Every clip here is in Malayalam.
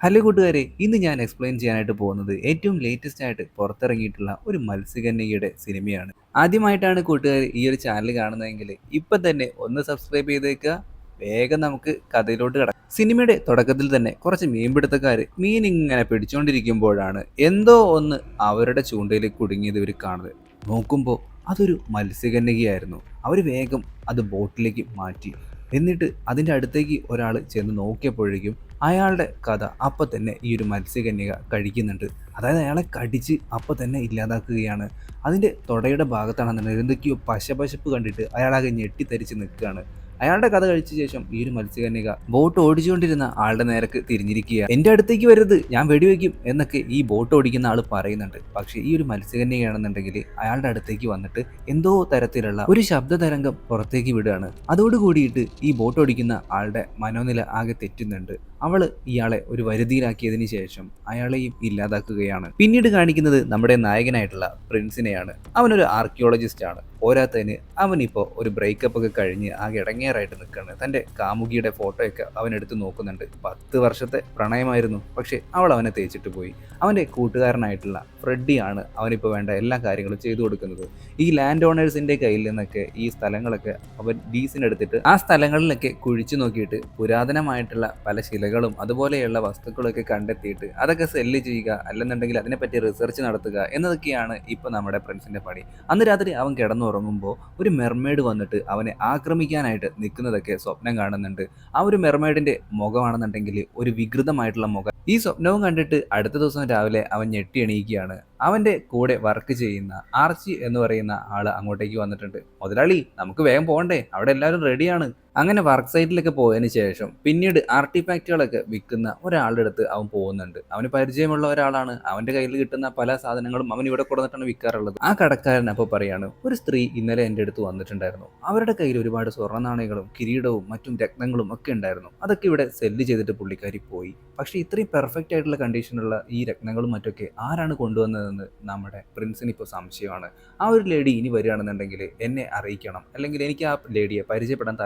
ഹലോ കൂട്ടുകാരെ ഇന്ന് ഞാൻ എക്സ്പ്ലെയിൻ ചെയ്യാനായിട്ട് പോകുന്നത് ഏറ്റവും ലേറ്റസ്റ്റ് ആയിട്ട് പുറത്തിറങ്ങിയിട്ടുള്ള ഒരു മത്സ്യകന്യകയുടെ സിനിമയാണ്. ആദ്യമായിട്ടാണ് കൂട്ടുകാർ ഈ ഒരു ചാനൽ കാണുന്നതെങ്കിൽ ഇപ്പം തന്നെ ഒന്ന് സബ്സ്ക്രൈബ് ചെയ്തേക്കുക. വേഗം നമുക്ക് കഥയിലോട്ട് കിടക്കാം. സിനിമയുടെ തുടക്കത്തിൽ തന്നെ കുറച്ച് മീൻപിടുത്തക്കാർ മീൻ ഇങ്ങനെ പിടിച്ചുകൊണ്ടിരിക്കുമ്പോഴാണ് എന്തോ ഒന്ന് അവരുടെ ചൂണ്ടയിൽ കുടുങ്ങിയത് ഇവർ കാണുന്നത്. നോക്കുമ്പോൾ അതൊരു മത്സ്യകന്യകയായിരുന്നു. അവർ വേഗം അത് ബോട്ടിലേക്ക് മാറ്റി. എന്നിട്ട് അതിന്റെ അടുത്തേക്ക് ഒരാൾ ചെന്ന് നോക്കിയപ്പോഴേക്കും അയാളുടെ കഥ അപ്പം തന്നെ ഈ ഒരു മത്സ്യകന്യക കഴിക്കുന്നുണ്ട്. അതായത് അയാളെ കടിച്ച് അപ്പം തന്നെ ഇല്ലാതാക്കുകയാണ്. അതിന്റെ തുടയുടെ ഭാഗത്താണെന്നുണ്ടെങ്കിൽ എന്തൊക്കെയോ പശപശപ്പ് കണ്ടിട്ട് അയാളാകെ ഞെട്ടിത്തരിച്ച് നിൽക്കുകയാണ്. അയാളുടെ കഥ കഴിച്ച ശേഷം ഈ ഒരു മത്സ്യകന്യക ബോട്ട് ഓടിച്ചുകൊണ്ടിരുന്ന ആളുടെ നേരക്ക് തിരിഞ്ഞിരിക്കുക എന്റെ അടുത്തേക്ക് വരരുത് ഞാൻ വെടിവെക്കും എന്നൊക്കെ ഈ ബോട്ട് ഓടിക്കുന്ന ആൾ പറയുന്നുണ്ട്. പക്ഷേ ഈ ഒരു മത്സ്യകന്യകയാണെന്നുണ്ടെങ്കിൽ അയാളുടെ അടുത്തേക്ക് വന്നിട്ട് എന്തോ തരത്തിലുള്ള ഒരു ശബ്ദ തരംഗം പുറത്തേക്ക് വിടുകയാണ്. അതോട് കൂടിയിട്ട് ഈ ബോട്ട് ഓടിക്കുന്ന ആളുടെ മനോനില ആകെ തെറ്റുന്നുണ്ട്. അവൾ ഇയാളെ ഒരു വരുതിയിലാക്കിയതിന് ശേഷം അയാളെയും ഇല്ലാതാക്കുകയാണ്. പിന്നീട് കാണിക്കുന്നത് നമ്മുടെ നായകനായിട്ടുള്ള പ്രിൻസിനെയാണ്. അവനൊരു ആർക്കിയോളജിസ്റ്റ് ആണ് പോരാത്തതിന് അവനിപ്പോൾ ഒരു ബ്രേക്കപ്പ് ഒക്കെ കഴിഞ്ഞ് ആകെ ഇടങ്ങേറായിട്ട് നിൽക്കുകയാണ് തന്റെ കാമുകിയുടെ ഫോട്ടോയൊക്കെ അവൻ എടുത്ത് നോക്കുന്നുണ്ട്. പത്ത് വർഷത്തെ പ്രണയമായിരുന്നു. പക്ഷേ അവൾ അവനെ തേച്ചിട്ട് പോയി. അവന്റെ കൂട്ടുകാരനായിട്ടുള്ള ഫ്രെഡിയാണ് അവനിപ്പോൾ വേണ്ട എല്ലാ കാര്യങ്ങളും ചെയ്തു കൊടുക്കുന്നത്. ഈ ലാൻഡ് ഓണേഴ്സിന്റെ കയ്യിൽ നിന്നൊക്കെ ഈ സ്ഥലങ്ങളൊക്കെ അവൻ ലീസിനെടുത്തിട്ട് ആ സ്ഥലങ്ങളിലൊക്കെ കുഴിച്ചു നോക്കിയിട്ട് പുരാതനമായിട്ടുള്ള പല ശിലകളും അതുപോലെയുള്ള വസ്തുക്കളൊക്കെ കണ്ടെത്തിയിട്ട് അതൊക്കെ സെല്ല് ചെയ്യുക അല്ലെന്നുണ്ടെങ്കിൽ അതിനെപ്പറ്റി റിസർച്ച് നടത്തുക എന്നതൊക്കെയാണ് ഇപ്പോൾ നമ്മുടെ ഫ്രണ്ട്സിന്റെ പണി. അന്ന് രാത്രി അവൻ കിടന്നുറങ്ങുമ്പോൾ ഒരു മെർമേഡ് വന്നിട്ട് അവനെ ആക്രമിക്കാനായിട്ട് നിൽക്കുന്നതൊക്കെ സ്വപ്നം കാണുന്നുണ്ട്. ആ ഒരു മെർമേഡിന്റെ മുഖമാണെന്നുണ്ടെങ്കിൽ ഒരു വികൃതമായിട്ടുള്ള മുഖം. ഈ സ്വപ്നവും കണ്ടിട്ട് അടുത്ത ദിവസം രാവിലെ അവൻ ഞെട്ടി എണീക്കുകയാണ്. അവന്റെ കൂടെ വർക്ക് ചെയ്യുന്ന ആർച്ചി എന്ന് പറയുന്ന ആൾ അങ്ങോട്ടേക്ക് വന്നിട്ടുണ്ട്. മുതലാളി നമുക്ക് വേഗം പോകണ്ടേ. അവിടെ എല്ലാവരും റെഡിയാണ് അങ്ങനെ വർക്ക് സൈറ്റിലൊക്കെ പോയതിന് ശേഷം പിന്നീട് ആർട്ടിഫാക്റ്റുകളൊക്കെ വിൽക്കുന്ന ഒരാളുടെ അടുത്ത് അവൻ പോകുന്നുണ്ട്. അവന് പരിചയമുള്ള ഒരാളാണ്. അവന്റെ കയ്യിൽ കിട്ടുന്ന പല സാധനങ്ങളും അവൻ ഇവിടെ കൊടുത്തിട്ടാണ് വിൽക്കാറുള്ളത്. ആ കടക്കാരൻ അപ്പോൾ പറയാണ് ഒരു സ്ത്രീ ഇന്നലെ എന്റെ അടുത്ത് വന്നിട്ടുണ്ടായിരുന്നു. അവരുടെ കയ്യിൽ ഒരുപാട് സ്വർണ നാണയങ്ങളും കിരീടവും മറ്റും രത്നങ്ങളും ഒക്കെ ഉണ്ടായിരുന്നു. അതൊക്കെ ഇവിടെ സെല്ല് ചെയ്തിട്ട് പുള്ളിക്കാരി പോയി. പക്ഷേ ഇത്രയും പെർഫെക്റ്റ് ആയിട്ടുള്ള കണ്ടീഷനുള്ള ഈ രത്നങ്ങളും മറ്റൊക്കെ ആരാണ് കൊണ്ടുവന്നതെന്ന് നമ്മുടെ പ്രിൻസിന് ഇപ്പോൾ സംശയമാണ്. ആ ഒരു ലേഡി ഇനി വരികയാണെന്നുണ്ടെങ്കിൽ എന്നെ അറിയിക്കണം. അല്ലെങ്കിൽ എനിക്ക് ആ ലേഡിയെ പരിചയപ്പെടാൻ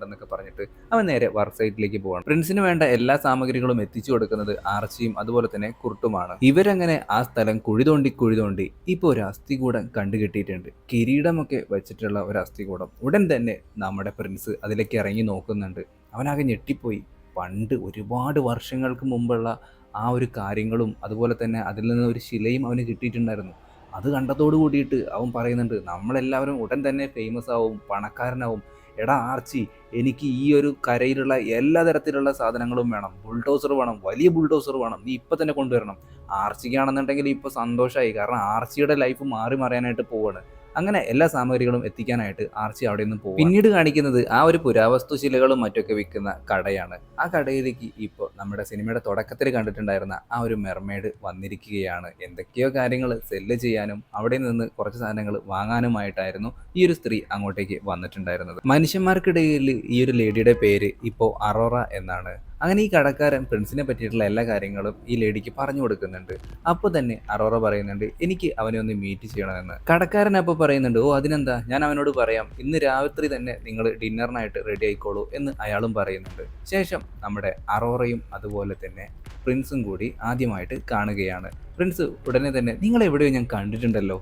താല്പര്യമുണ്ടെന്നൊക്കെ പറഞ്ഞിട്ട് അവൻ നേരെ വർക്ക് സൈറ്റിലേക്ക് പോകണം പ്രിൻസിന് വേണ്ട എല്ലാ സാമഗ്രികളും എത്തിച്ചു കൊടുക്കുന്നത് ആർച്ചിയും അതുപോലെ തന്നെ കുർട്ടുമാണ്. ഇവരങ്ങനെ ആ സ്ഥലം കുഴി തോണ്ടി കുഴി തോണ്ടി ഇപ്പോൾ ഒരു അസ്ഥികൂടം കണ്ടുകിട്ടിയിട്ടുണ്ട്. കിരീടമൊക്കെ വെച്ചിട്ടുള്ള ഒരു അസ്ഥികൂടം. ഉടൻ തന്നെ നമ്മുടെ പ്രിൻസ് അതിലേക്ക് ഇറങ്ങി നോക്കുന്നുണ്ട്. അവനാകെ ഞെട്ടിപ്പോയി. പണ്ട് ഒരുപാട് വർഷങ്ങൾക്ക് മുമ്പുള്ള ആ ഒരു കാര്യങ്ങളും അതുപോലെ തന്നെ അതിൽ നിന്ന് ഒരു ശിലയും അവന് കിട്ടിയിട്ടുണ്ടായിരുന്നു. അത് കണ്ടതോട് കൂടിയിട്ട് അവൻ പറയുന്നുണ്ട് നമ്മളെല്ലാവരും ഉടൻ തന്നെ ഫേമസ് ആവും പണക്കാരനാവും എടാ ആർച്ചി എനിക്ക് ഈ ഒരു കരയിലുള്ള എല്ലാ തരത്തിലുള്ള സാധനങ്ങളും വേണം. ബുൾഡോസർ വേണം വലിയ ബുൾഡോസർ വേണം. നീ ഇപ്പം തന്നെ കൊണ്ടുവരണം. ആർച്ചിക്കാണെന്നുണ്ടെങ്കിൽ ഇപ്പോൾ സന്തോഷമായി കാരണം ആർച്ചിയുടെ ലൈഫ് മാറി മറിയാനായിട്ട് പോവാണ്. അങ്ങനെ എല്ലാ സാമഗ്രികളും എത്തിക്കാനായിട്ട് ആർച്ചി അവിടെ നിന്ന് പോകും പിന്നീട് കാണിക്കുന്നത് ആ ഒരു പുരാവസ്തു ശിലകളും മറ്റൊക്കെ വിൽക്കുന്ന കടയാണ്. ആ കടയിലേക്ക് ഇപ്പോൾ നമ്മുടെ സിനിമയുടെ തുടക്കത്തിൽ കണ്ടിട്ടുണ്ടായിരുന്ന ആ ഒരു മെർമേഡ് വന്നിരിക്കുകയാണ്. എന്തൊക്കെയോ കാര്യങ്ങൾ സെല്ല് ചെയ്യാനും അവിടെ നിന്ന് കുറച്ച് സാധനങ്ങൾ വാങ്ങാനുമായിട്ടായിരുന്നു ഈ ഒരു സ്ത്രീ അങ്ങോട്ടേക്ക് വന്നിട്ടുണ്ടായിരുന്നത്. മനുഷ്യന്മാർക്കിടയിൽ ഈ ഒരു ലേഡിയുടെ പേര് ഇപ്പോൾ അറോറ എന്നാണ്. അങ്ങനെ ഈ കടക്കാരൻ പ്രിൻസിനെ പറ്റിയിട്ടുള്ള എല്ലാ കാര്യങ്ങളും ഈ ലേഡിക്ക് പറഞ്ഞു കൊടുക്കുന്നുണ്ട്. അപ്പോൾ തന്നെ അറോറ പറയുന്നുണ്ട് എനിക്ക് അവനെ ഒന്ന് മീറ്റ് ചെയ്യണമെന്ന്. കടക്കാരൻ അപ്പോൾ പറയുന്നുണ്ട് ഓ അതിനെന്താ? ഞാൻ അവനോട് പറയാം ഇന്ന് രാത്രി തന്നെ നിങ്ങൾ ഡിന്നറിനായിട്ട് റെഡി ആയിക്കോളൂ എന്ന് അയാളും പറയുന്നുണ്ട്. ശേഷം നമ്മുടെ അറോറയും അതുപോലെ തന്നെ പ്രിൻസും കൂടി ആദ്യമായിട്ട് കാണുകയാണ്. പ്രിൻസ് ഉടനെ തന്നെ നിങ്ങൾ എവിടെയോ ഞാൻ കണ്ടിട്ടുണ്ടല്ലോ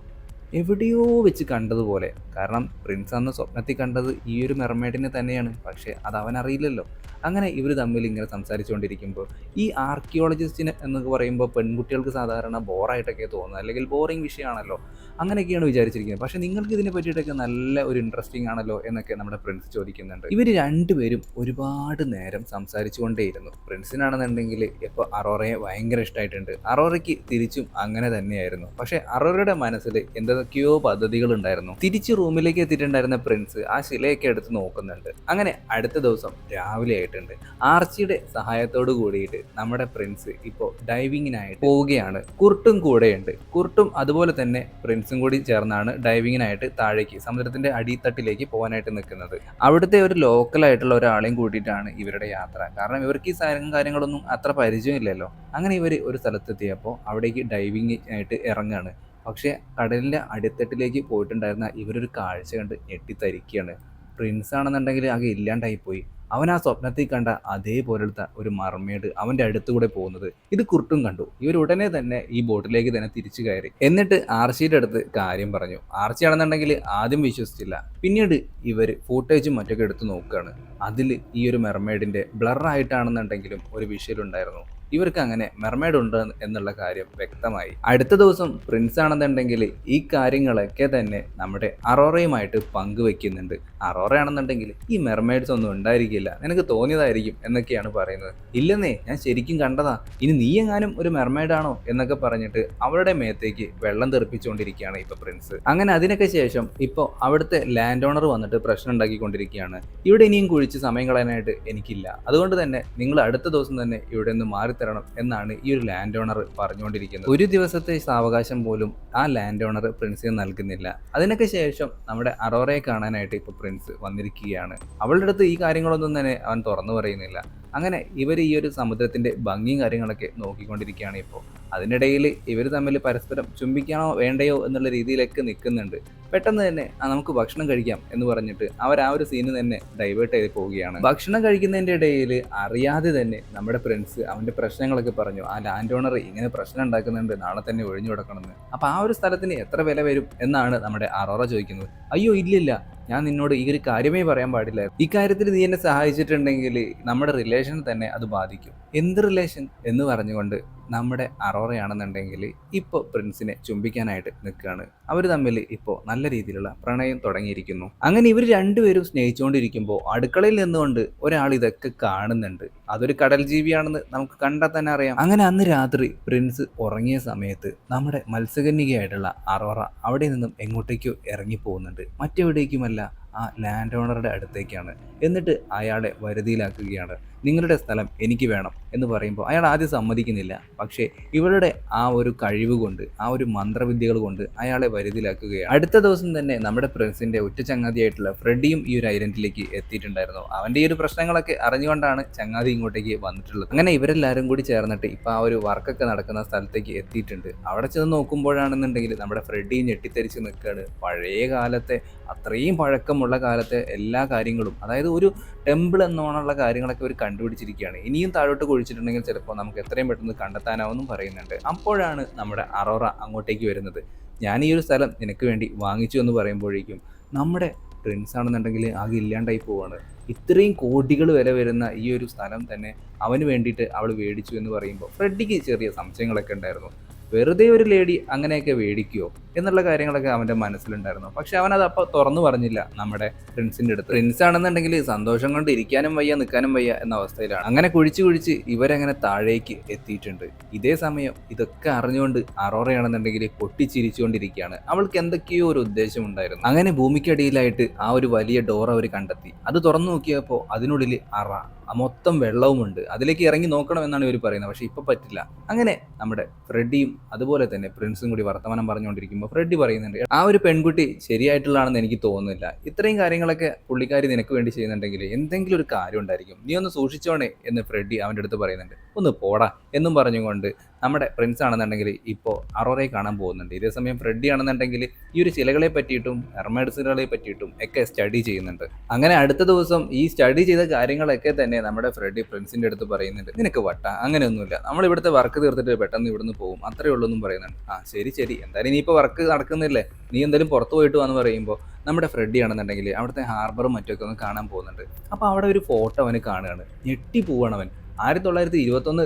എവിടെയോ വെച്ച് കണ്ടതുപോലെ. കാരണം പ്രിൻസ് അന്ന് സ്വപ്നത്തിൽ കണ്ടത് ഈ ഒരു മെർമേഡിനെ തന്നെയാണ്. പക്ഷേ അത് അവൻ അറിയില്ലല്ലോ. അങ്ങനെ ഇവർ തമ്മിൽ ഇങ്ങനെ സംസാരിച്ചുകൊണ്ടിരിക്കുമ്പോൾ ഈ ആർക്കിയോളജിസ്റ്റിന് എന്നൊക്കെ പറയുമ്പോൾ പെൺകുട്ടികൾക്ക് സാധാരണ ബോറായിട്ടൊക്കെ തോന്നുന്നത് അല്ലെങ്കിൽ ബോറിങ് വിഷയമാണല്ലോ. അങ്ങനെയൊക്കെയാണ് വിചാരിച്ചിരിക്കുന്നത്. പക്ഷേ നിങ്ങൾക്ക് ഇതിനെ പറ്റിയിട്ടൊക്കെ നല്ല ഒരു ഇൻട്രസ്റ്റിംഗ് ആണല്ലോ എന്നൊക്കെ നമ്മുടെ പ്രിൻസ് ചോദിക്കുന്നുണ്ട്. ഇവർ രണ്ടുപേരും ഒരുപാട് നേരം സംസാരിച്ചുകൊണ്ടേയിരുന്നു. പ്രിൻസിനാണെന്നുണ്ടെങ്കിൽ ഇപ്പോൾ അറോറയെ ഭയങ്കര ഇഷ്ടമായിട്ടുണ്ട് അറോറയ്ക്ക് തിരിച്ചും അങ്ങനെ തന്നെയായിരുന്നു. പക്ഷേ അറോറയുടെ മനസ്സിൽ എന്തൊക്കെയോ പദ്ധതികൾ ഉണ്ടായിരുന്നു തിരിച്ച് റൂമിലേക്ക് എത്തിയിട്ടുണ്ടായിരുന്ന പ്രിൻസ് ആ ശിലയൊക്കെ എടുത്ത് നോക്കുന്നുണ്ട്. അങ്ങനെ അടുത്ത ദിവസം രാവിലെ ആയിട്ടുണ്ട്. ആർച്ചിയുടെ സഹായത്തോട് കൂടിയിട്ട് നമ്മുടെ പ്രിൻസ് ഇപ്പോൾ ഡൈവിങ്ങിനായിട്ട് പോവുകയാണ്. കുർട്ടും കൂടെയുണ്ട്. കുർട്ടും അതുപോലെ തന്നെ പ്രിൻസും കൂടി ചേർന്നാണ് ഡൈവിങ്ങിനായിട്ട് താഴേക്ക് സമുദ്രത്തിന്റെ അടിത്തട്ടിലേക്ക് പോകാനായിട്ട് നിൽക്കുന്നത്. അവിടുത്തെ ഒരു ലോക്കൽ ആയിട്ടുള്ള ഒരാളെയും കൂട്ടിയിട്ടാണ് ഇവരുടെ യാത്ര. കാരണം ഇവർക്ക് ഈ സാധനം കാര്യങ്ങളൊന്നും അത്ര പരിചയമില്ലല്ലോ. അങ്ങനെ ഇവർ ഒരു സ്ഥലത്തെത്തിയപ്പോൾ അവിടേക്ക് ഡൈവിംഗ് ആയിട്ട് ഇറങ്ങുകയാണ് പക്ഷേ കടലിന്റെ അടിത്തട്ടിലേക്ക് പോയിട്ടുണ്ടായിരുന്ന ഇവരൊരു കാഴ്ച കണ്ട് ഞെട്ടിത്തരിക്കുകയാണ്. പ്രിൻസ് ആണെന്നുണ്ടെങ്കിൽ ആകെ ഇല്ലാണ്ടായിപ്പോയി. അവൻ ആ സ്വപ്നത്തിൽ കണ്ട അതേപോലത്തെ ഒരു മർമേഡ് അവന്റെ അടുത്തുകൂടെ പോകുന്നത് ഇത് കുർട്ടും കണ്ടു. ഇവർ ഉടനെ തന്നെ ഈ ബോട്ടിലേക്ക് തന്നെ തിരിച്ചു കയറി. എന്നിട്ട് ആർച്ചിയുടെ അടുത്ത് കാര്യം പറഞ്ഞു. ആർച്ചി ആണെന്നുണ്ടെങ്കിൽ ആദ്യം വിശ്വസിച്ചില്ല. പിന്നീട് ഇവർ ഫൂട്ടേജും മറ്റൊക്കെ എടുത്ത് നോക്കുകയാണ്. അതിൽ ഈ ഒരു മെർമേഡിന്റെ ബ്ലർ ആയിട്ടാണെന്നുണ്ടെങ്കിലും ഒരു വിഷ്വൽ ഉണ്ടായിരുന്നു. ഇവർക്ക് അങ്ങനെ മെർമേഡ് ഉണ്ട് എന്നുള്ള കാര്യം വ്യക്തമായി. അടുത്ത ദിവസം പ്രിൻസ് ആണെന്നുണ്ടെങ്കിൽ ഈ കാര്യങ്ങളൊക്കെ തന്നെ നമ്മുടെ അറോറയുമായിട്ട് പങ്കുവെക്കുന്നുണ്ട്. അറോറ ആണെന്നുണ്ടെങ്കിൽ ഈ മെർമേഡ്സ് ഒന്നും ഉണ്ടായിരിക്കില്ല. നിനക്ക് തോന്നിയതായിരിക്കും എന്നൊക്കെയാണ് പറയുന്നത്. ഇല്ലെന്നേ ഞാൻ ശരിക്കും കണ്ടതാ. ഇനി നീ എങ്ങാനും ഒരു മെർമേഡാണോ എന്നൊക്കെ പറഞ്ഞിട്ട് അവരുടെ മേത്തേക്ക് വെള്ളം തെറിപ്പിച്ചുകൊണ്ടിരിക്കുകയാണ് ഇപ്പൊ പ്രിൻസ്. അങ്ങനെ അതിനൊക്കെ ശേഷം ഇപ്പോൾ അവിടുത്തെ ലാൻഡ് ഓണർ വന്നിട്ട് പ്രശ്നം ഉണ്ടാക്കിക്കൊണ്ടിരിക്കുകയാണ്. ഇവിടെ ഇനിയും കുഴിച്ച് സമയം കളയാനായിട്ട് എനിക്കില്ല. അതുകൊണ്ട് തന്നെ നിങ്ങൾ അടുത്ത ദിവസം തന്നെ ഇവിടെ നിന്ന് മാറിത്തരണം എന്നാണ് ഈ ഒരു ലാൻഡ് ഓണർ പറഞ്ഞുകൊണ്ടിരിക്കുന്നത്. ഒരു ദിവസത്തെ സാവകാശം പോലും ആ ലാൻഡ് ഓണർ പ്രിൻസിന് നൽകുന്നില്ല. അതിനൊക്കെ ശേഷം നമ്മുടെ അറോറയെ കാണാനായിട്ട് ഇപ്പോൾ പ്രിൻസ് വന്നിരിക്കുകയാണ്. അവളുടെ അടുത്ത് ഈ കാര്യങ്ങളൊന്നും തന്നെ അവൻ തുറന്നു പറയുന്നില്ല. അങ്ങനെ ഇവർ ഈ ഒരു സമുദ്രത്തിന്റെ ഭംഗിയും കാര്യങ്ങളൊക്കെ നോക്കിക്കൊണ്ടിരിക്കുകയാണ് ഇപ്പോൾ. അതിനിടയിൽ ഇവർ തമ്മിൽ പരസ്പരം ചുംബിക്കണോ വേണ്ടയോ എന്നുള്ള രീതിയിലൊക്കെ നിൽക്കുന്നുണ്ട്. പെട്ടെന്ന് തന്നെ നമുക്ക് ഭക്ഷണം കഴിക്കാം എന്ന് പറഞ്ഞിട്ട് അവർ ആ ഒരു സീന് തന്നെ ഡൈവേർട്ട് ചെയ്ത് പോവുകയാണ്. ഭക്ഷണം കഴിക്കുന്നതിന്റെ ഇടയിൽ അറിയാതെ തന്നെ നമ്മുടെ ഫ്രണ്ട്സ് അവന്റെ പ്രശ്നങ്ങളൊക്കെ പറഞ്ഞു ആ ലാൻഡ് ഓണർ ഇങ്ങനെ പ്രശ്നം ഉണ്ടാക്കുന്നുണ്ട് നാളെ തന്നെ ഒഴിഞ്ഞു കൊടുക്കണമെന്ന്. അപ്പോൾ ആ ഒരു സ്ഥലത്തിന് എത്ര വില വരും എന്നാണ് നമ്മുടെ അറോറ ചോദിക്കുന്നത്. അയ്യോ ഇല്ലില്ല ഞാൻ നിന്നോട് ഈ ഒരു കാര്യമേ പറയാൻ പാടില്ല. ഇക്കാര്യത്തിൽ നീ എന്നെ സഹായിച്ചിട്ടുണ്ടെങ്കിൽ നമ്മുടെ റിലേഷൻ തന്നെ അത് ബാധിക്കും. എന്ത് റിലേഷൻ എന്ന് പറഞ്ഞുകൊണ്ട് നമ്മുടെ അറോറയാണെന്നുണ്ടെങ്കിൽ ഇപ്പോൾ പ്രിൻസിനെ ചുംബിക്കാനായിട്ട് നിൽക്കുകയാണ്. അവർ തമ്മിൽ ഇപ്പോൾ നല്ല രീതിയിലുള്ള പ്രണയം തുടങ്ങിയിരിക്കുന്നു. അങ്ങനെ ഇവർ രണ്ടുപേരും സ്നേഹിച്ചുകൊണ്ടിരിക്കുമ്പോൾ അടുക്കളയിൽ നിന്നുകൊണ്ട് ഒരാൾ ഇതൊക്കെ കാണുന്നുണ്ട്. അതൊരു കടൽ ജീവിയാണെന്ന് നമുക്ക് കണ്ടാൽ തന്നെ അറിയാം. അങ്ങനെ അന്ന് രാത്രി പ്രിൻസ് ഉറങ്ങിയ സമയത്ത് നമ്മുടെ മത്സ്യകന്യകയായിട്ടുള്ള അറോറ അവിടെ നിന്നും എങ്ങോട്ടേക്കോ ഇറങ്ങി പോകുന്നുണ്ട്. മറ്റെവിടേക്കുമല്ല ആ ലാൻഡ് ഓണറുടെ അടുത്തേക്കാണ്. എന്നിട്ട് അയാളെ വരുതിയിലാക്കുകയാണ്. നിങ്ങളുടെ സ്ഥലം എനിക്ക് വേണം എന്ന് പറയുമ്പോൾ അയാൾ ആദ്യം സമ്മതിക്കുന്നില്ല. പക്ഷേ ഇവരുടെ ആ ഒരു കഴിവ് കൊണ്ട് ആ ഒരു മന്ത്രവിദ്യകൾ കൊണ്ട് അയാളെ വരുതിലാക്കുകയാണ് അടുത്ത ദിവസം തന്നെ നമ്മുടെ പ്രിൻസിന്റെ ഉറ്റ ചങ്ങാതിയായിട്ടുള്ള ഫ്രെഡിയും ഈ ഒരു ഐലൻഡിലേക്ക് എത്തിയിട്ടുണ്ടായിരുന്നു. അവന്റെ ഈ ഒരു പ്രശ്നങ്ങളൊക്കെ അറിഞ്ഞുകൊണ്ടാണ് ചങ്ങാതി ഇങ്ങോട്ടേക്ക് വന്നിട്ടുള്ളത്. അങ്ങനെ ഇവരെല്ലാവരും കൂടി ചേർന്നിട്ട് ഇപ്പോൾ ആ ഒരു വർക്കൊക്കെ നടക്കുന്ന സ്ഥലത്തേക്ക് എത്തിയിട്ടുണ്ട്. അവിടെ ചെന്ന് നോക്കുമ്പോഴാണെന്നുണ്ടെങ്കിൽ നമ്മുടെ ഫ്രെഡി ഞെട്ടിത്തെരിച്ച് നിൽക്കുകയാണ്. പഴയ കാലത്തെ അത്രയും പഴക്കമുള്ള കാലത്തെ എല്ലാ കാര്യങ്ങളും അതായത് ഒരു ടെമ്പിൾ എന്നോണമുള്ള കാര്യങ്ങളൊക്കെ അവർ കണ്ടുപിടിച്ചിരിക്കുകയാണ്. ഇനിയും താഴോട്ട് കുഴിച്ചിട്ടുണ്ടെങ്കിൽ ചിലപ്പോൾ നമുക്ക് എത്രയും പെട്ടെന്ന് കണ്ടെത്താനാവെന്നും പറയുന്നുണ്ട്. അപ്പോഴാണ് നമ്മുടെ അറോറ അങ്ങോട്ടേക്ക് വരുന്നത്. ഞാൻ ഈ ഒരു സ്ഥലം നിനക്ക് വേണ്ടി വാങ്ങിച്ചു എന്ന് പറയുമ്പോഴേക്കും നമ്മുടെ ട്രെൻസ് ആണെന്നുണ്ടെങ്കിൽ ആകെ ഇല്ലാണ്ടായി പോവാണ്. ഇത്രയും കോടികൾ വില വരുന്ന ഈ ഒരു സ്ഥലം തന്നെ അവന് വേണ്ടിയിട്ട് അവൾ മേടിച്ചു എന്ന് പറയുമ്പോൾ ഫ്രെഡിക്ക് ചെറിയ സംശയങ്ങളൊക്കെ ഉണ്ടായിരുന്നു. വെറുതെ ഒരു ലേഡി അങ്ങനെയൊക്കെ മേടിക്കുമോ എന്നുള്ള കാര്യങ്ങളൊക്കെ അവന്റെ മനസ്സിലുണ്ടായിരുന്നു. പക്ഷെ അവൻ അത് അപ്പോൾ തുറന്നു പറഞ്ഞില്ല നമ്മുടെ പ്രിൻസിന്റെ അടുത്ത്. പ്രിൻസ് ആണെന്നുണ്ടെങ്കിൽ സന്തോഷം കൊണ്ട് ഇരിക്കാനും വയ്യ നിൽക്കാനും വയ്യ എന്ന അവസ്ഥയിലാണ്. അങ്ങനെ കുഴിച്ച് കുഴിച്ച് ഇവരങ്ങനെ താഴേക്ക് എത്തിയിട്ടുണ്ട്. ഇതേ സമയം ഇതൊക്കെ അറിഞ്ഞുകൊണ്ട് അറോറയാണെന്നുണ്ടെങ്കിൽ പൊട്ടിച്ചിരിച്ചുകൊണ്ടിരിക്കുകയാണ്. അവൾക്ക് എന്തൊക്കെയോ ഒരു ഉദ്ദേശം ഉണ്ടായിരുന്നു. അങ്ങനെ ഭൂമിക്കടിയിലായിട്ട് ആ ഒരു വലിയ ഡോർ അവർ കണ്ടെത്തി. അത് തുറന്നു നോക്കിയപ്പോൾ അതിനുള്ളിൽ അറ മൊത്തം വെള്ളവുമുണ്ട്. അതിലേക്ക് ഇറങ്ങി നോക്കണം എന്നാണ് ഇവർ പറയുന്നത്. പക്ഷെ ഇപ്പൊ പറ്റില്ല. അങ്ങനെ നമ്മുടെ ഫ്രെഡിയും അതുപോലെ തന്നെ പ്രിൻസും കൂടി വർത്തമാനം പറഞ്ഞുകൊണ്ടിരിക്കുമ്പോൾ ഫ്രെഡി പറയുന്നുണ്ട് ആ ഒരു പെൺകുട്ടി ശരിയായിട്ടുള്ളതാണെന്ന് എനിക്ക് തോന്നുന്നില്ല. ഇത്രയും കാര്യങ്ങളൊക്കെ പുള്ളിക്കാരി നിനക്ക് വേണ്ടി ചെയ്യുന്നുണ്ടെങ്കിൽ എന്തെങ്കിലും ഒരു കാര്യം ഉണ്ടായിരിക്കും. നീ ഒന്ന് സൂക്ഷിച്ചോണേ എന്ന് ഫ്രെഡി അവന്റെ അടുത്ത് പറയുന്നുണ്ട്. ഒന്ന് പോടാ എന്നും പറഞ്ഞുകൊണ്ട് നമ്മുടെ പ്രിൻസ് ആണെന്നുണ്ടെങ്കിൽ ഇപ്പോൾ അറോറയെ കാണാൻ പോകുന്നുണ്ട്. ഇതേ സമയം ഫ്രെഡി ആണെന്നുണ്ടെങ്കിൽ ഈ ഒരു ചിലകളെ പറ്റിയിട്ടും ഹെർമേഡ്സുകളെ പറ്റിയിട്ടും ഒക്കെ സ്റ്റഡി ചെയ്യുന്നുണ്ട്. അങ്ങനെ അടുത്ത ദിവസം ഈ സ്റ്റഡി ചെയ്ത കാര്യങ്ങളൊക്കെ തന്നെ നമ്മുടെ ഫ്രെഡി പ്രിൻസിന്റെ അടുത്ത് പറയുന്നുണ്ട്. നിനക്ക് വട്ട അങ്ങനെയൊന്നുമില്ല. നമ്മൾ ഇവിടുത്തെ വർക്ക് തീർത്തിട്ട് പെട്ടെന്ന് ഇവിടുന്ന് പോകും അത്രയേ ഉള്ളൂ എന്നും പറയുന്നുണ്ട്. ആ ശരി ശരി. എന്തായാലും ഇനിയിപ്പോൾ വർക്ക് നടക്കുന്നില്ലേ? നീ എന്തായാലും പുറത്ത് പോയിട്ട് വന്ന് പറയുമ്പോൾ നമ്മുടെ ഫ്രെഡി ആണെന്നുണ്ടെങ്കിൽ അവിടുത്തെ ഹാർബറും മറ്റൊക്കെ ഒന്ന് കാണാൻ പോകുന്നുണ്ട്. അപ്പോൾ അവിടെ ഒരു ഫോട്ടോ അവന് കാണുകയാണ്. ഞെട്ടി പോവാണ് അവൻ. ആയിരത്തി തൊള്ളായിരത്തി ഇരുപത്തൊന്ന്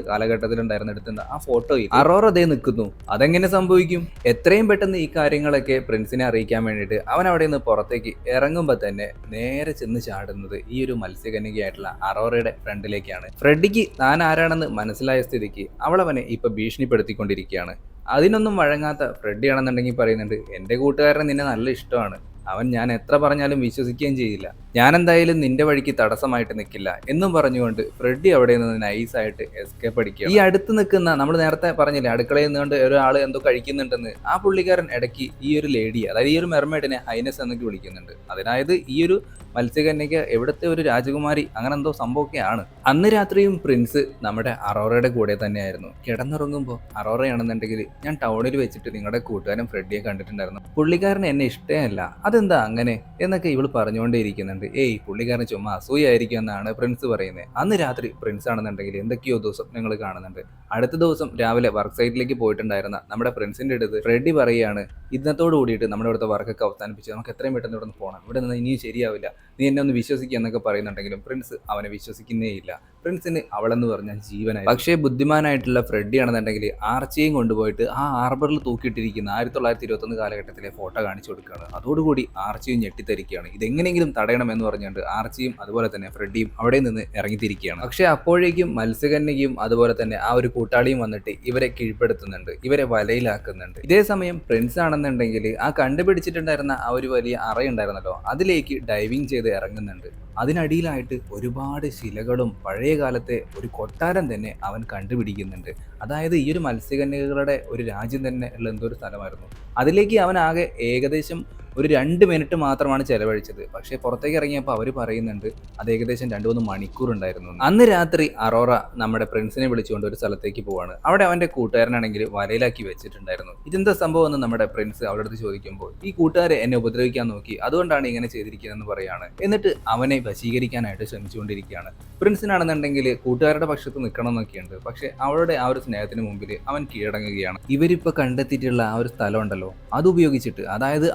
എടുത്ത ആ ഫോട്ടോയിൽ അറോറ അതേ നിൽക്കുന്നു. അതെങ്ങനെ സംഭവിക്കും? എത്രയും പെട്ടെന്ന് ഈ കാര്യങ്ങളൊക്കെ പ്രിൻസിനെ അറിയിക്കാൻ വേണ്ടിയിട്ട് അവൻ അവിടെ നിന്ന് പുറത്തേക്ക് ഇറങ്ങുമ്പോൾ തന്നെ നേരെ ചെന്ന് ചാടുന്നത് ഈ ഒരു മത്സ്യകന്യകയായിട്ടുള്ള അറോറയുടെ ഫ്രണ്ടിലേക്കാണ്. ഫ്രെഡിക്ക് താൻ ആരാണെന്ന് മനസ്സിലായ സ്ഥിതിക്ക് അവളവനെ ഇപ്പൊ ഭീഷണിപ്പെടുത്തിക്കൊണ്ടിരിക്കുകയാണ്. അതിനൊന്നും വഴങ്ങാത്ത ഫ്രെഡി ആണെന്നുണ്ടെങ്കിൽ പറയുന്നുണ്ട് എന്റെ കൂട്ടുകാരനെ നിന്നെ നല്ല ഇഷ്ടമാണ്. അവൻ ഞാൻ എത്ര പറഞ്ഞാലും വിശ്വസിക്കുകയും ചെയ്യില്ല. ഞാൻ എന്തായാലും നിന്റെ വഴിക്ക് തടസ്സമായിട്ട് നിൽക്കില്ല. എന്നും പറഞ്ഞുകൊണ്ട് ഫ്രെഡി അവിടെ നിന്ന് നൈസായിട്ട് എസ്കേപ്പ് അടിക്കുക ഈ അടുത്ത് നിൽക്കുന്ന നമ്മൾ നേരത്തെ പറഞ്ഞില്ലേ അടുക്കളയിൽ നിന്നുകൊണ്ട് ഒരാൾ എന്തോ കഴിക്കുന്നുണ്ടെന്ന് ആ പുള്ളിക്കാരൻ ഇടയ്ക്ക് ഈ ഒരു ലേഡി അതായത് ഈ ഒരു മെർമേഡിനെ ഹൈനസ് എന്നൊക്കെ വിളിക്കുന്നുണ്ട്. അതായത് ഈ ഒരു മത്സ്യകന്യക എവിടുത്തെ ഒരു രാജകുമാരി അങ്ങനെ എന്തോ സംഭവമൊക്കെയാണ്. അന്ന് രാത്രിയും പ്രിൻസ് നമ്മുടെ അറോറയുടെ കൂടെ തന്നെയായിരുന്നു. കിടന്നുറങ്ങുമ്പോൾ അറോറയാണെന്നുണ്ടെങ്കിൽ ഞാൻ ടൗണിൽ വെച്ചിട്ട് നിങ്ങളുടെ കൂട്ടുകാരൻ ഫ്രെഡിയെ കണ്ടിട്ടുണ്ടായിരുന്നു. പുള്ളിക്കാരൻ എന്നെ ഇഷ്ടമല്ല അതെന്താ അങ്ങനെ എന്നൊക്കെ ഇവൾ പറഞ്ഞുകൊണ്ടേയിരിക്കുന്നുണ്ട്. ഏയ് പുള്ളിക്കാരൻ ചുമ്മാ അസൂയായിരിക്കും എന്നാണ് പ്രിൻസ് പറയുന്നത് അന്ന് രാത്രി പ്രിൻസ് ആണെന്നുണ്ടെങ്കിൽ എന്തൊക്കെയോ സ്വപ്നങ്ങൾ കാണുന്നുണ്ട്. അടുത്ത ദിവസം രാവിലെ വർക്ക് സൈറ്റിലേക്ക് പോയിട്ടുണ്ടായിരുന്ന നമ്മുടെ പ്രിൻസിന്റെ അടുത്ത് ഫ്രെഡി പറയുകയാണ് ഇന്നത്തോട് കൂടിയിട്ട് നമ്മുടെ ഇവിടുത്തെ വർക്കൊക്കെ അവസാനിപ്പിച്ച് നമുക്ക് എത്രയും പെട്ടെന്ന് ഇവിടെ നിന്ന് പോകണം ഇവിടെ നിന്ന് ഇനിയും ശരിയാവില്ല. നീ എന്നെ ഒന്ന് വിശ്വസിക്കുക എന്നൊക്കെ പറയുന്നുണ്ടെങ്കിലും പ്രിൻസ് അവനെ വിശ്വസിക്കുന്നേയില്ല. പ്രിൻസിന് അവളെന്ന് പറഞ്ഞാൽ ജീവനായി. പക്ഷേ ബുദ്ധിമാനായിട്ടുള്ള ഫ്രെഡി ആണെന്നുണ്ടെങ്കിൽ ആർച്ചയും കൊണ്ടുപോയിട്ട് ആ ആർബറിൽ തൂക്കിയിട്ടിരിക്കുന്ന ആയിരത്തി തൊള്ളായിരത്തി ഇരുപത്തൊന്ന് കാലഘട്ടത്തിലെ ഫോട്ടോ കാണിച്ചു കൊടുക്കുകയാണ്. അതോടുകൂടി ആർച്ചയും ഞെട്ടിത്തരിക്കുകയാണ് ഇതെങ്ങനെയെങ്കിലും തടയണം എന്ന് പറഞ്ഞുകൊണ്ട് ആർച്ചയും അതുപോലെ തന്നെ ഫ്രെഡിയും അവിടെ നിന്ന് ഇറങ്ങിത്തിരിക്കുകയാണ്. പക്ഷേ അപ്പോഴേക്കും മത്സ്യകന്യകയും അതുപോലെ തന്നെ ആ ഒരു കൂട്ടാളിയും വന്നിട്ട് ഇവരെ കീഴ്പ്പെടുത്തുന്നുണ്ട്. ഇവരെ വലയിലാക്കുന്നുണ്ട്. ഇതേ സമയം പ്രിൻസ് ആണെന്നുണ്ടെങ്കിൽ ആ കണ്ടുപിടിച്ചിട്ടുണ്ടായിരുന്ന ആ ഒരു വലിയ അറയുണ്ടായിരുന്നല്ലോ അതിലേക്ക് ഡൈവിങ് ചെയ്ത് ഇറങ്ങുന്നുണ്ട്. അതിനടിയിലായിട്ട് ഒരുപാട് ശിലകളും പഴയ കാലത്തെ ഒരു കൊട്ടാരം തന്നെ അവൻ കണ്ടുപിടിക്കുന്നുണ്ട്. അതായത് ഈ ഒരു മത്സ്യകന്യകളുടെ ഒരു രാജ്യം തന്നെ ഉള്ള എന്തോ ഒരു സ്ഥലമായിരുന്നു. അതിലേക്ക് അവൻ ആകെ ഏകദേശം ഒരു രണ്ട് മിനിറ്റ് മാത്രമാണ് ചെലവഴിച്ചത്. പക്ഷേ പുറത്തേക്ക് ഇറങ്ങിയപ്പോൾ അവർ പറയുന്നുണ്ട് അത് ഏകദേശം രണ്ട് മൂന്ന് മണിക്കൂർ ഉണ്ടായിരുന്നു അന്ന് രാത്രി അറോറ നമ്മുടെ പ്രിൻസിനെ വിളിച്ചുകൊണ്ട് ഒരു സ്ഥലത്തേക്ക് പോവാണ്. അവിടെ അവന്റെ കൂട്ടുകാരനാണെങ്കിൽ വലയിലാക്കി വെച്ചിട്ടുണ്ടായിരുന്നു. ഇതെന്താ സംഭവം? എന്ന് നമ്മുടെ പ്രിൻസ് അവരുടെ അടുത്ത് ചോദിക്കുമ്പോൾ ഈ കൂട്ടുകാരെ എന്നെ ഉപദ്രവിക്കാൻ നോക്കി അതുകൊണ്ടാണ് ഇങ്ങനെ ചെയ്തിരിക്കുന്നതെന്ന് പറയാണ്. എന്നിട്ട് അവനെ വശീകരിക്കാനായിട്ട് ശ്രമിച്ചുകൊണ്ടിരിക്കുകയാണ്. പ്രിൻസിനാണെന്നുണ്ടെങ്കിൽ കൂട്ടുകാരുടെ പക്ഷത്ത് നിൽക്കണം എന്നൊക്കെയുണ്ട് പക്ഷെ അവളുടെ ആ ഒരു സ്നേഹത്തിന് മുമ്പിൽ അവൻ കീഴടങ്ങുകയാണ്. ഇവരിപ്പോൾ കണ്ടെത്തിയിട്ടുള്ള ആ ഒരു സ്ഥലമുണ്ടല്ലോ അത് ഉപയോഗിച്ചിട്ട് അതായത്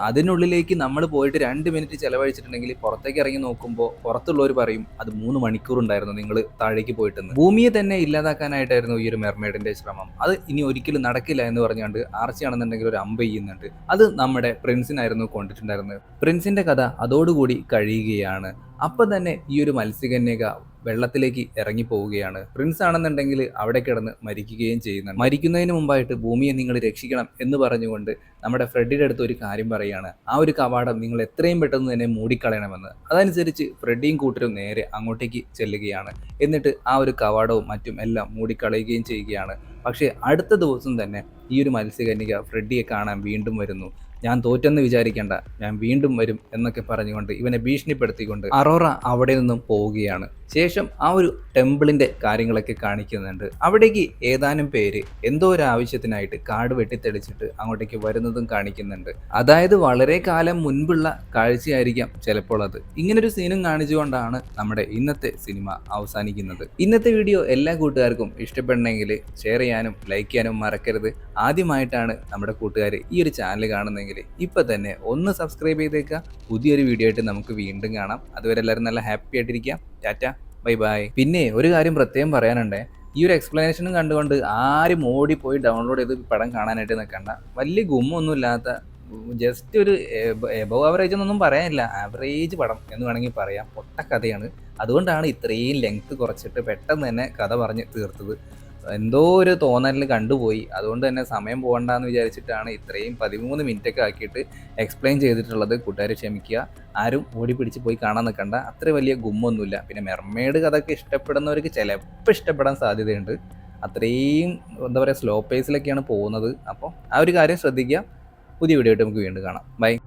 അതിനുള്ളിലേക്ക് നമ്മൾ പോയിട്ട് രണ്ട് മിനിറ്റ് ചെലവഴിച്ചിട്ടുണ്ടെങ്കിൽ പുറത്തേക്ക് ഇറങ്ങി നോക്കുമ്പോൾ പുറത്തുള്ളവർ പറയും അത് മൂന്ന് മണിക്കൂർ ഉണ്ടായിരുന്നു നിങ്ങൾ താഴേക്ക് പോയിട്ടെന്ന്. ഭൂമിയെ തന്നെ ഇല്ലാതാക്കാനായിട്ടായിരുന്നു ഈ ഒരു മെർമേഡിന്റെ ശ്രമം. അത് ഇനി ഒരിക്കലും നടക്കില്ല എന്ന് പറഞ്ഞുകൊണ്ട് ആർച്ചയാണെന്നുണ്ടെങ്കിൽ ഒരു അമ്പ ചെയ്യുന്നുണ്ട്. അത് നമ്മുടെ പ്രിൻസിനായിരുന്നു കൊണ്ടിട്ടുണ്ടായിരുന്നത്. പ്രിൻസിന്റെ കഥ അതോടുകൂടി കഴിയുകയാണ്. അപ്പം തന്നെ ഈ ഒരു മത്സ്യകന്യക വെള്ളത്തിലേക്ക് ഇറങ്ങി പോവുകയാണ്. പ്രിൻസ് ആണെന്നുണ്ടെങ്കിൽ അവിടെ കിടന്ന് മരിക്കുകയും ചെയ്യുന്നുണ്ട്. മരിക്കുന്നതിന് മുമ്പായിട്ട് ഭൂമിയെ നിങ്ങൾ രക്ഷിക്കണം എന്ന് പറഞ്ഞുകൊണ്ട് നമ്മുടെ ഫ്രെഡിയുടെ അടുത്ത് ഒരു കാര്യം പറയുകയാണ്. ആ ഒരു കവാടം നിങ്ങൾ എത്രയും പെട്ടെന്ന് തന്നെ മൂടിക്കളയണമെന്ന്. അതനുസരിച്ച് ഫ്രെഡിയും കൂട്ടരും നേരെ അങ്ങോട്ടേക്ക് ചെല്ലുകയാണ്. എന്നിട്ട് ആ ഒരു കവാടവും മറ്റും എല്ലാം മൂടിക്കളയുകയും ചെയ്യുകയാണ്. പക്ഷേ അടുത്ത ദിവസം തന്നെ ഈ ഒരു മത്സ്യകന്യക ഫ്രെഡിയെ കാണാൻ വീണ്ടും വരുന്നു. ഞാൻ തോറ്റെന്ന് വിചാരിക്കേണ്ട ഞാൻ വീണ്ടും വരും എന്നൊക്കെ പറഞ്ഞുകൊണ്ട് ഇവനെ ഭീഷണിപ്പെടുത്തിക്കൊണ്ട് അറോറ അവിടെ നിന്നും പോവുകയാണ്. ശേഷം ആ ഒരു ടെമ്പിളിന്റെ കാര്യങ്ങളൊക്കെ കാണിക്കുന്നുണ്ട്. അവിടേക്ക് ഏതാനും പേര് എന്തോ ഒരു ആവശ്യത്തിനായിട്ട് കാട് വെട്ടിത്തെളിച്ചിട്ട് അങ്ങോട്ടേക്ക് വരുന്നതും കാണിക്കുന്നുണ്ട്. അതായത് വളരെ കാലം മുൻപുള്ള കാഴ്ചയായിരിക്കാം ചിലപ്പോൾ അത്. ഇങ്ങനൊരു സീനും കാണിച്ചുകൊണ്ടാണ് നമ്മുടെ ഇന്നത്തെ സിനിമ അവസാനിക്കുന്നത്. ഇന്നത്തെ വീഡിയോ എല്ലാ കൂട്ടുകാർക്കും ഇഷ്ടപ്പെടണമെങ്കിൽ ഷെയർ ചെയ്യാനും ലൈക്ക് ചെയ്യാനും മറക്കരുത്. ആദ്യമായിട്ടാണ് നമ്മുടെ കൂട്ടുകാർ ഈ ഒരു ചാനൽ കാണുന്നതെങ്കിൽ ഇപ്പം തന്നെ ഒന്ന് സബ്സ്ക്രൈബ് ചെയ്തേക്കുക പുതിയൊരു വീഡിയോ ആയിട്ട് നമുക്ക് വീണ്ടും കാണാം. അതുവരെ എല്ലാവരും നല്ല ഹാപ്പി ആയിട്ടിരിക്കാം. Tata bye bye. പിന്നെ ഒരു കാര്യം പ്രത്യേകം പറയാനുണ്ടേ. ഈ ഒരു എക്സ്പ്ലനേഷനും കണ്ടുകൊണ്ട് ആരും ഓടിപ്പോയി ഡൗൺലോഡ് ചെയ്ത് പടം കാണാനായിട്ട് നിൽക്കണ്ട വലിയ ഗുമ്മൊന്നും ഇല്ലാത്ത ജസ്റ്റ് ഒരു എബവ് ആവറേജ് എന്നൊന്നും പറയാനില്ല. ആവറേജ് പടം എന്ന് വേണമെങ്കിൽ പറയാം. പൊട്ട കഥയാണ്. അതുകൊണ്ടാണ് ഇത്രയും ലെങ്ത് കുറച്ചിട്ട് പെട്ടെന്ന് തന്നെ കഥ പറഞ്ഞ് തീർത്തത്. എന്തോ ഒരു തോന്നലിൽ കണ്ടുപോയി. അതുകൊണ്ട് തന്നെ സമയം പോകണ്ടെന്ന് വിചാരിച്ചിട്ടാണ് ഇത്രയും പതിമൂന്ന് മിനിറ്റ് ഒക്കെ ആക്കിയിട്ട് എക്സ്പ്ലെയിൻ ചെയ്തിട്ടുള്ളത്. കൂട്ടുകാർ ക്ഷമിക്കുക. ആരും ഓടി പിടിച്ച് പോയി കാണാൻ നിൽക്കണ്ട. അത്ര വലിയ ഗുമ്മൊന്നുമില്ല. പിന്നെ മെർമേഡ് കഥയൊക്കെ ഇഷ്ടപ്പെടുന്നവർക്ക് ചിലപ്പോൾ ഇഷ്ടപ്പെടാൻ സാധ്യതയുണ്ട്. അത്രയും എന്താ പറയുക സ്ലോ പേസിലൊക്കെയാണ് പോകുന്നത്. അപ്പോൾ ആ ഒരു കാര്യം ശ്രദ്ധിക്കുക. പുതിയ വീഡിയോ ആയിട്ട് നമുക്ക് വീണ്ടും കാണാം. ബൈ